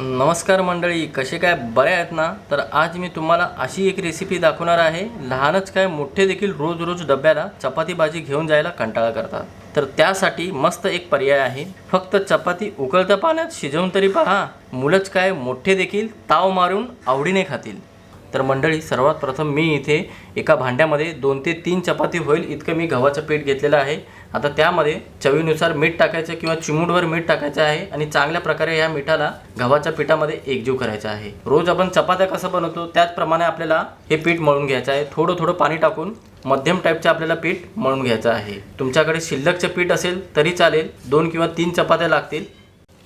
नमस्कार मंडळी कसे काय? बरे आहेत ना? तर आज मी तुम्हाला अशी एक रेसिपी दाखवणार आहे. लहानच काय मोठे देखील रोज रोज डब्याला चपाती भाजी घेऊन जायला कंटाळा करतात. तर त्यासाठी मस्त एक पर्याय आहे. फक्त चपाती उकळत्या पाण्यात शिजवून तरी पहा. मुलंच काय मोठे देखील ताव मारून आवडीने खातील. तर मंडळी सर्वात प्रथम मी इथे एका भांड्यामध्ये दोन ते तीन चपाती होईल इतकं मी गव्हाचं पीठ घेतलेलं आहे. आता त्यामध्ये चवीनुसार मीठ टाकायचं किंवा चिमूटवर मीठ टाकायचं आहे आणि चांगल्या प्रकारे या मिठाला गव्हाच्या पिठामध्ये एकजीव करायचा आहे. रोज आपण चपात्या कसं बनवतो त्याचप्रमाणे आपल्याला हे पीठ मळून घ्यायचं आहे. थोडं थोडं पाणी टाकून मध्यम टाईपचं आपल्याला पीठ मळून घ्यायचं आहे. तुमच्याकडे शिल्लकचं पीठ असेल तरी चालेल दोन किंवा तीन चपात्या लागतील.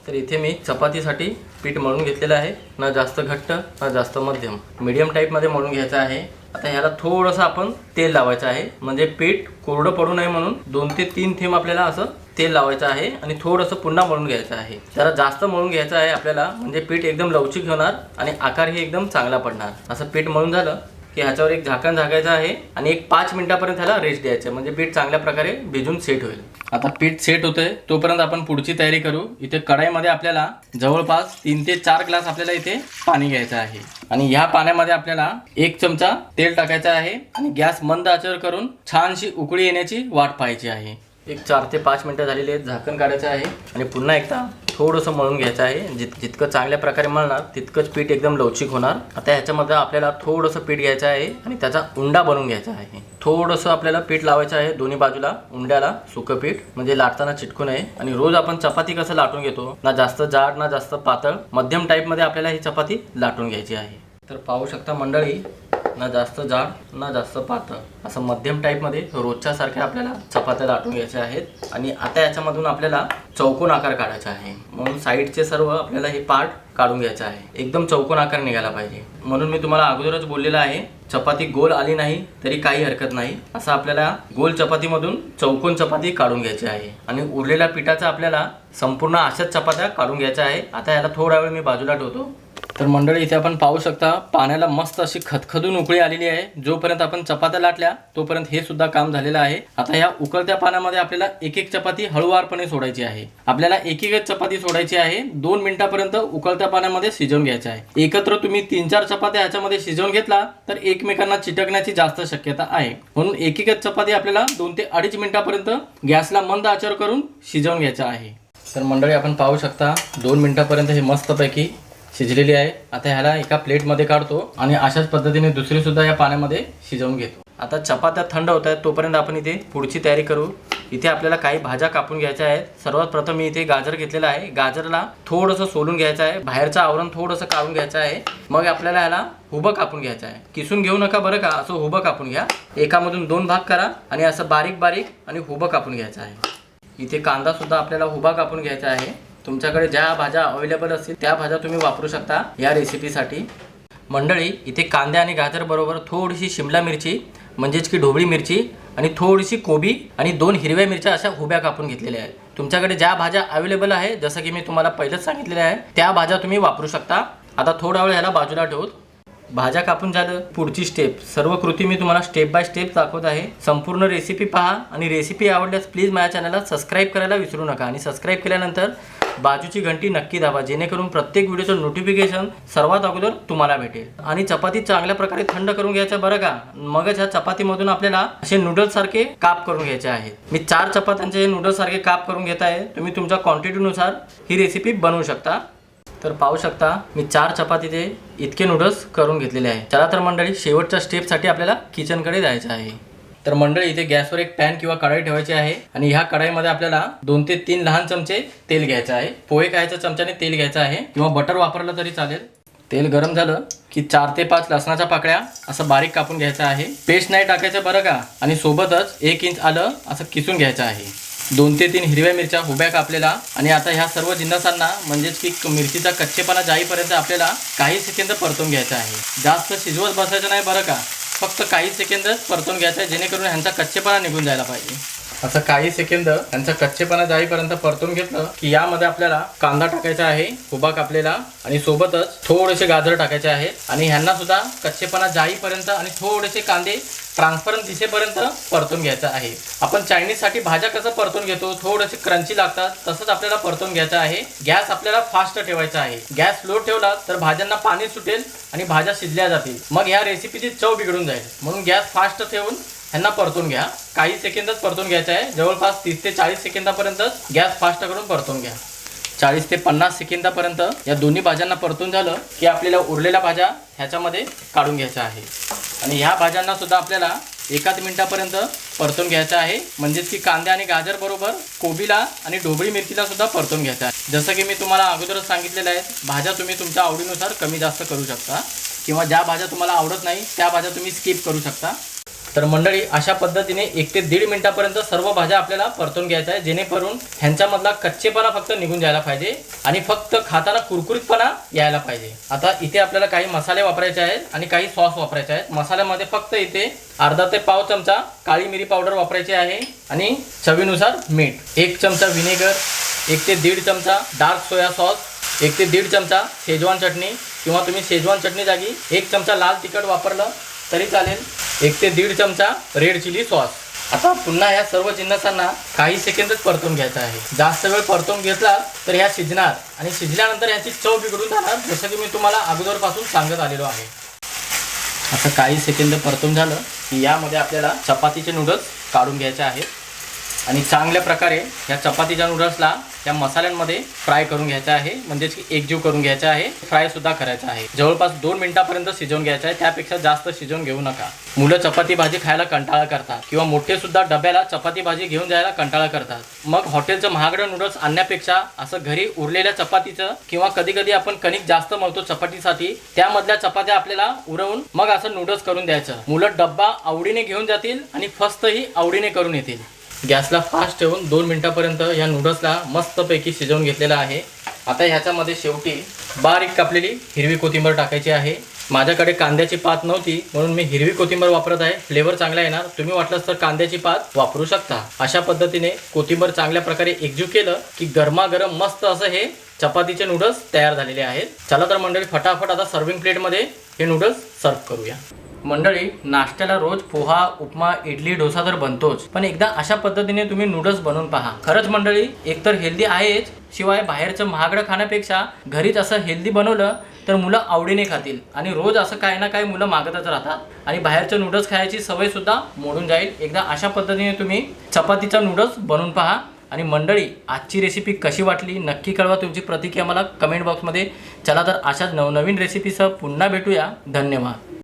तर इथे मी चपातीसाठी पीठ मळून घेतलेलं आहे. ना जास्त घट्ट ना जास्त मध्यम. मीडियम टाईपमध्ये मळून घ्यायचं आहे. आता ह्याला थोडंसं आपण तेल लावायचं आहे. म्हणजे पीठ कोरडं पडू नये म्हणून दोन ते तीन थेंब आपल्याला असं तेल लावायचं आहे आणि थोडंसं पुन्हा मळून घ्यायचं आहे. जरा जास्त मळून घ्यायचं आहे आपल्याला म्हणजे पीठ एकदम लवचिक होणार आणि आकारही एकदम चांगला पडणार. असं पीठ मळून झालं की ह्याच्यावर एक झाकण झाकायचं आहे आणि एक पाच मिनिटापर्यंत ह्याला रेस्ट द्यायचं म्हणजे पीठ चांगल्या प्रकारे भिजून सेट होईल. आता पीठ सेट होतंय. तोपर्यंत आपण पुढची तयारी करू. इथे कढाईमध्ये आपल्याला जवळपास तीन ते चार ग्लास आपल्याला इथे पाणी घ्यायचं आहे. आणि ह्या पाण्यामध्ये आपल्याला एक चमचा तेल टाकायचं आहे आणि गॅस मंद आचर करून छानशी उकळी येण्याची वाट पाहायची आहे. एक चार ते पाच मिनटं झालेली आहेत. झाकण काढायचं आहे. आणि पुन्हा एकदा थोडंसं मळून घ्यायचं आहे. जित जितकं चांगल्या प्रकारे मळणार तितकंच पीठ एकदम लवचिक होणार. आता ह्याच्यामध्ये आपल्याला थोडंसं पीठ घ्यायचं आहे आणि त्याचा उंडा बनवून घ्यायचा आहे. थोडंसं आपल्याला पीठ लावायचं आहे दोन्ही बाजूला उंड्याला सुकं पीठ म्हणजे लाटताना चिटकू नये. आणि रोज आपण चपाती कसं लाटून घेतो ना जास्त जाड ना जास्त पातळ मध्यम टाईपमध्ये आपल्याला ही चपाती लाटून घ्यायची आहे. तर पाहू शकता मंडळी ना जास्त जाड ना जास्त पातळ. असं मध्यम टाईपमध्ये रोजच्या सारख्या आपल्याला चपात्या लाटून घ्यायच्या आहेत. आणि आता याच्यामधून आपल्याला चौकोन आकार काढायचा आहे. म्हणून साईडचे सर्व आपल्याला हे पार्ट काढून घ्यायचं आहे. एकदम चौकोन आकार निघाला पाहिजे. म्हणून मी तुम्हाला अगोदरच बोललेलं आहे चपाती गोल आली नाही तरी काही हरकत नाही. असं आपल्याला गोल चपातीमधून चौकोन चपाती काढून घ्यायची आहे. आणि उरलेल्या पिठाचा आपल्याला संपूर्ण अशाच चपात्या काढून घ्यायच्या आहे. आता याला थोडा वेळ मी बाजूला ठेवतो. तर मंडळी इथे आपण पाहू शकता पाण्याला मस्त अशी खदखदून उकळी आलेली आहे. जोपर्यंत आपण चपात्या लाटल्या तोपर्यंत हे सुद्धा काम झालेलं आहे. आता या उकळत्या पाण्यामध्ये आपल्याला एक एक चपाती हळूवारपणे सोडायची आहे. आपल्याला एक एकच चपाती सोडायची आहे. दोन मिनिटापर्यंत उकळत्या पाण्यामध्ये शिजवून घ्यायचं आहे. एकत्र तुम्ही तीन चार चपात्या ह्याच्यामध्ये शिजवून घेतला तर एकमेकांना चिटकण्याची जास्त शक्यता आहे. म्हणून एक एकच चपाती आपल्याला दोन ते अडीच मिनिटापर्यंत गॅसला मंद आचर करून शिजवून घ्यायचा आहे. तर मंडळी आपण पाहू शकता दोन मिनिटापर्यंत हे मस्तपैकी शिजलेली आहे. आता ह्याला एका प्लेटमध्ये काढतो आणि अशाच पद्धतीने दुसरी सुद्धा या पाण्यामध्ये शिजवून घेतो. आता चपात्या थंड होत आहेत तोपर्यंत आपण इथे पुढची तयारी करू. इथे आपल्याला काही भाज्या कापून घ्यायच्या आहेत. सर्वात प्रथम मी इथे गाजर घेतलेला आहे. गाजरला थोडंसं सोलून घ्यायचं आहे. बाहेरचं आवरण थोडंसं काढून घ्यायचं आहे. मग आपल्याला ह्याला हुबं कापून घ्यायचं आहे. किसून घेऊ नका बरं का असं हुबं कापून घ्या. एकामधून दोन भाग करा आणि असं बारीक बारीक आणि हुबं कापून घ्यायचं आहे. इथे कांदा सुद्धा आपल्याला हुबा कापून घ्यायचा आहे. तुमच्याकडे ज्या भाज्या अवेलेबल असतील त्या भाज्या तुम्ही वापरू शकता या रेसिपीसाठी मंडळी इथे कांदे आणि गाजर बरोबर थोडीशी शिमला मिरची म्हणजेच की ढोबळी मिरची आणि थोडीशी कोबी आणि दोन हिरव्या मिरच्या अशा उभ्या कापून घेतलेल्या आहेत. तुमच्याकडे ज्या भाज्या अवेलेबल आहे जसं की मी तुम्हाला पहिलंच सांगितलेलं आहे त्या भाज्या तुम्ही वापरू शकता. आता थोडा वेळ ह्याला बाजूला ठेवून. भाज्या कापून झालं पुढची स्टेप सर्व कृती मी तुम्हाला स्टेप बाय स्टेप दाखवत आहे. संपूर्ण रेसिपी पहा आणि रेसिपी आवडल्यास प्लीज माझ्या चॅनलला सबस्क्राईब करायला विसरू नका आणि सबस्क्राईब केल्यानंतर बाजूची घंटी नक्की दाबा जेणेकरून प्रत्येक व्हिडिओचं नोटिफिकेशन सर्वात अगोदर तुम्हाला भेटेल. आणि चपाती चांगल्या प्रकारे थंड करून घ्यायच्या बरं का? मगच ह्या चपातीमधून आपल्याला असे नूडल्स सारखे काप करून घ्यायचे आहेत. मी चार चपात्यांचे हे नूडल्स सारखे काप करून घेत आहे. तुम्ही तुमच्या क्वांटिटीनुसार ही रेसिपी बनवू शकता. तर पाहू शकता मी चार चपातीचे इतके नूडल्स करून घेतलेले आहे. चला तर मंडळी शेवटच्या स्टेपसाठी आपल्याला किचनकडे जायचं आहे. तर मंडळी इथे गॅसवर एक पॅन किंवा कढाई ठेवायची आहे आणि ह्या कढाईमध्ये आपल्याला दोन ते तीन लहान चमचे तेल घ्यायचं आहे. पोहे खायच्या चमच्याने तेल घ्यायचं आहे किंवा बटर वापरलं तरी चालेल. तेल गरम झालं की चार ते पाच लसणाच्या पाकळ्या असं बारीक कापून घ्यायचं आहे. पेस्ट नाही टाकायचं बरं का? आणि सोबतच एक इंच आलं असं किसून घ्यायचं आहे. दोन ते तीन हिरव्या मिरच्या उभ्या कापलेला आणि आता ह्या सर्व जिन्नसांना म्हणजेच की मिरचीचा कच्चेपणा जाईपर्यंत आपल्याला काही सेकंद परतून घ्यायचा आहे. जास्त शिजवत बसायचं नाही बरं का? फक्त काही सेकंदच परतून घ्यायचं आहे जेणेकरून ह्यांचा कच्चेपणा निघून जायला पाहिजे. असं काही सेकंद यांचा कच्चेपणा जाईपर्यंत परतून घेतलं की यामध्ये आपल्याला कांदा टाकायचा आहे उभा कापलेला आणि सोबतच थोडेसे गाजर टाकायचे आहे आणि ह्यांना सुद्धा कच्चेपणा जाईपर्यंत आणि थोडेसे कांदे ट्रान्सपरंट दिसेपर्यंत परतून घ्यायचं आहे. आपण चायनीजसाठी भाज्या कसं परतून घेतो थोडेसे क्रंची लागतात तसंच आपल्याला परतून घ्यायचं आहे. गॅस आपल्याला फास्ट ठेवायचा आहे. गॅस स्लो ठेवला तर भाज्यांना पाणी सुटेल आणि भाज्या शिजल्या जातील. मग ह्या रेसिपीची चव बिघडून जाईल. म्हणून गॅस फास्ट ठेवून ह्यांना परतून घ्या. काही सेकंदच परतून घ्यायचं आहे. जवळपास तीस ते चाळीस सेकंदापर्यंतच गॅस फास्ट करून परतून घ्या. चाळीस ते पन्नास सेकंदापर्यंत या दोन्ही भाज्यांना परतून झालं की आपल्याला उरलेल्या भाज्या ह्याच्यामध्ये काढून घ्यायच्या आहे. आणि ह्या भाज्यांना सुद्धा आपल्याला एकाच मिनटापर्यंत परतून घ्यायचं आहे. म्हणजेच की कांदे आणि गाजर बरोबर कोबीला आणि ढोबळी मिरचीला सुद्धा परतून घ्यायचं आहे. जसं की मी तुम्हाला अगोदरच सांगितलेलं आहे भाज्या तुम्ही तुमच्या आवडीनुसार कमी जास्त करू शकता. किंवा ज्या भाज्या तुम्हाला आवडत नाही त्या भाज्या तुम्ही स्किप करू शकता. तर मंडळी अशा पद्धतीने एक ते दीड मिनिटापर्यंत सर्व भाज्या आपल्याला परतून घ्यायच्या आहे जेणेकरून ह्यांच्यामधला कच्चेपणा फक्त निघून जायला पाहिजे आणि फक्त खाताना कुरकुरीतपणा यायला पाहिजे. आता इथे आपल्याला काही मसाले वापरायचे आहेत आणि काही सॉस वापरायचे आहेत. मसाल्यामध्ये फक्त इथे अर्धा ते पाव चमचा काळी मिरी पावडर वापरायची आहे आणि चवीनुसार मीठ. एक चमचा व्हिनेगर एक ते दीड चमचा डार्क सोया सॉस एक ते दीड चमचा शेजवान चटणी किंवा तुम्ही शेजवान चटणी जागी एक चमचा लाल तिखट वापरलं तरी चालेल. एक ते दीड चमचा रेड चिली सॉस. आता पुन्हा ह्या सर्व जिन्नसांना काही सेकंदच परतून घ्यायचं आहे. जास्त वेळ परतून घेतला तर ह्या शिजणार आणि शिजल्यानंतर ह्याची चव बिघडून जाणार जसं की मी तुम्हाला अगोदरपासून सांगत आलेलो आहे. असं काही सेकंद परतून झालं की यामध्ये आपल्याला चपातीचे नूडल्स काढून घ्यायचे आहेत. आणि चांगल्या प्रकारे या चपातीच्या नूडल्सला या मसाल्यांमध्ये फ्राय करून घ्यायचा आहे. म्हणजेच की एकजीव करून घ्यायचा आहे. फ्राय सुद्धा करायचा आहे. जवळपास दोन मिनिटापर्यंत शिजवून घ्यायचं आहे. त्यापेक्षा जास्त शिजवून घेऊ नका. मुलं चपाती भाजी खायला कंटाळा करतात. किंवा मोठे सुद्धा डब्याला चपाती भाजी घेऊन जायला कंटाळा करतात. मग हॉटेलचं महागडं नूडल्स आणण्यापेक्षा असं घरी उरलेल्या चपातीचं किंवा कधी कधी आपण कणिक जास्त मळतो चपातीसाठी त्यामधल्या चपात्या आपल्याला उरवून मग असं नूडल्स करून द्यायचं. मुलं डब्बा आवडीने घेऊन जातील आणि फस्तही आवडीने करून येतील. गॅसला फास्ट ठेवून दोन मिनटापर्यंत या नूडल्सला मस्तपैकी शिजवून घेतलेला आहे. आता ह्याच्यामध्ये शेवटी बारीक कापलेली हिरवी कोथिंबीर टाकायची आहे. माझ्याकडे कांद्याची पात नव्हती म्हणून मी हिरवी कोथिंबीर वापरत आहे. फ्लेवर चांगला येणार. तुम्ही वाटलंच तर कांद्याची पात वापरू शकता. अशा पद्धतीने कोथिंबीर चांगल्या प्रकारे एकजीव केलं की गरमागरम मस्त असं हे चपातीचे नूडल्स तयार झालेले आहेत. चला तर मंडळी फटाफट आता सर्विंग प्लेटमध्ये हे नूडल्स सर्व करूया. मंडळी नाश्त्याला रोज पोहा उपमा इडली डोसा तर बनतोच. पण एकदा अशा पद्धतीने तुम्ही नूडल्स बनवून पहा. खरंच मंडळी एकतर हेल्दी आहेच. शिवाय बाहेरचं महागडं खाण्यापेक्षा घरीच असं हेल्दी बनवलं तर मुलं आवडीने खातील. आणि रोज असं काही ना काही मुलं मागतच राहतात. आणि बाहेरचं नूडल्स खायची सवय सुद्धा मोडून जाईल. एकदा अशा पद्धतीने तुम्ही चपातीचा नूडल्स बनवून पहा. आणि मंडळी आजची रेसिपी कशी वाटली? नक्की कळवा तुमची प्रतिक्रिया मला कमेंट बॉक्समध्ये चला तर अशाच नवनवीन रेसिपीसह पुन्हा भेटूया. धन्यवाद.